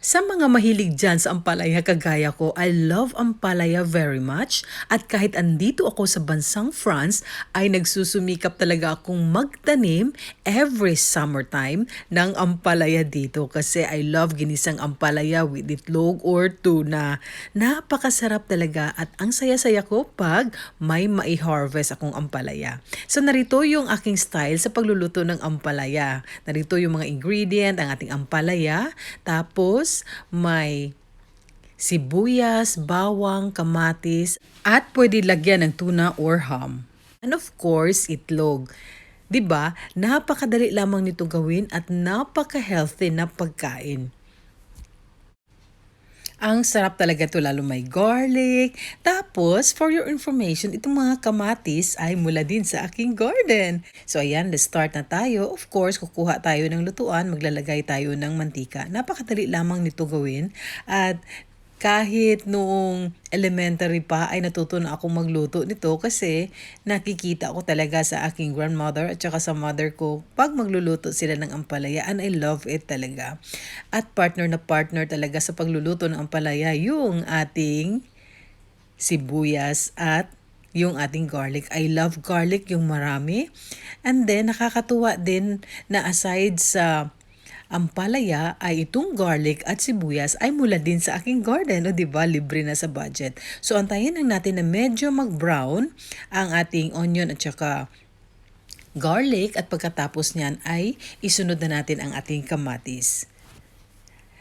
Sa mga mahilig dyan sa ampalaya kagaya ko, I love ampalaya very much. At kahit andito ako sa bansang France, ay nagsusumikap talaga akong magtanim every summertime ng ampalaya dito. Kasi I love ginisang ampalaya with itlog or tuna. Napakasarap talaga at ang saya-saya ko pag may mai-harvest akong ampalaya. So narito yung aking style sa pagluluto ng ampalaya. Narito yung mga ingredient, ang ating ampalaya. Tapos, may sibuyas, bawang, kamatis, at pwede lagyan ng tuna or ham. And of course, itlog. 'Di ba? Napakadali lamang nito gawin at napaka-healthy na pagkain. Ang sarap talaga to lalo may garlic. Tapos, for your information, itong mga kamatis ay mula din sa aking garden. So ayan, let's start na tayo. Of course, kukuha tayo ng lutuan, maglalagay tayo ng mantika. Napakadali lamang nito gawin. At kahit noong elementary pa ay natuto na akong magluto nito kasi nakikita ko talaga sa aking grandmother at saka sa mother ko pag magluluto sila ng ampalaya and I love it talaga. At partner na partner talaga sa pagluluto ng ampalaya yung ating sibuyas at yung ating garlic. I love garlic yung marami. And then nakakatuwa din na aside sa ang palaya ay itong garlic at sibuyas ay mula din sa aking garden. O ba diba, libre na sa budget. So antayin lang natin na medyo mag-brown ang ating onion at saka garlic at pagkatapos niyan ay isunod na natin ang ating kamatis.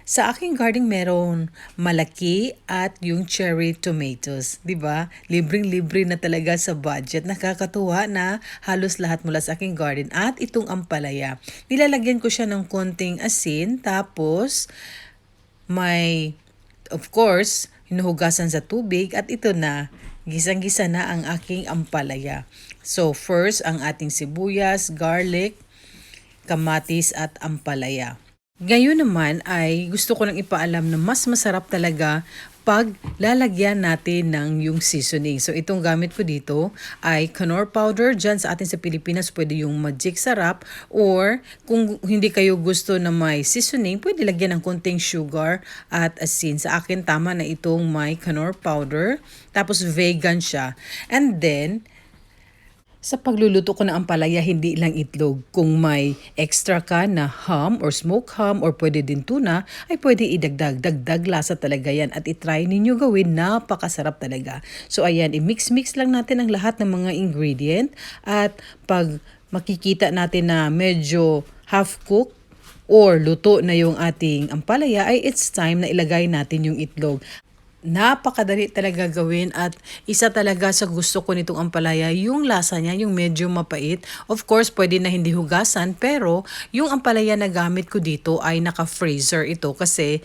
Sa aking garden meron malaki at yung cherry tomatoes, 'di ba? Libreng-libre na talaga sa budget. Nakakatuwa na halos lahat mula sa aking garden at itong ampalaya. Nilalagyan ko siya ng konting asin tapos may of course, hinuhugasan sa tubig at ito na gisang-gisa na ang aking ampalaya. So first ang ating sibuyas, garlic, kamatis at ampalaya. Ngayon naman ay gusto ko lang ipaalam na mas masarap talaga pag lalagyan natin ng yung seasoning. So itong gamit ko dito ay Knorr powder. Diyan sa atin sa Pilipinas pwede yung magic sarap or kung hindi kayo gusto na may seasoning, pwede lagyan ng konting sugar at asin. Sa akin tama na itong may Knorr powder. Tapos vegan siya. And then sa pagluluto ko ng ampalaya, hindi lang itlog. Kung may extra ka na ham or smoke ham or pwede din tuna, ay pwede idagdag. Dagdag lasa talaga yan at itry ninyo gawin. Napakasarap talaga. So ayan, i-mix-mix lang natin ang lahat ng mga ingredient at pag makikita natin na medyo half-cooked, or luto na yung ating ampalaya ay it's time na ilagay natin yung itlog. Napakadali talaga gawin at isa talaga sa gusto ko nitong ampalaya, yung lasa niya, yung medyo mapait. Of course, pwede na hindi hugasan, pero yung ampalaya na gamit ko dito ay naka-freezer ito kasi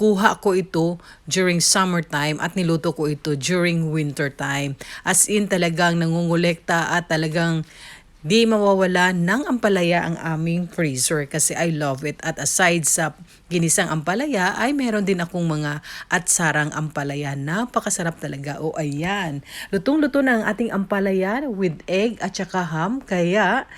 kuha ko ito during summertime at niluto ko ito during winter time. As in talagang nangungulekta at talagang Di mawawala ng ampalaya ang aming freezer kasi I love it. At aside sa ginisang ampalaya, ay meron din akong mga atsarang ampalaya. Napakasarap talaga. O ayan, lutong-luto na ang ating ampalaya with egg at saka ham. Kaya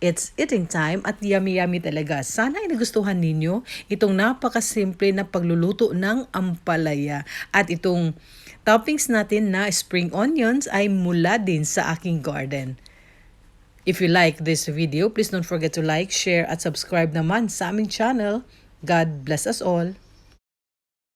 It's eating time at yummy-yummy talaga. Sana ay nagustuhan ninyo itong napakasimple na pagluluto ng ampalaya. At itong toppings natin na spring onions ay mula din sa aking garden. If you like this video, please don't forget to like, share at subscribe naman sa aming channel. God bless us all.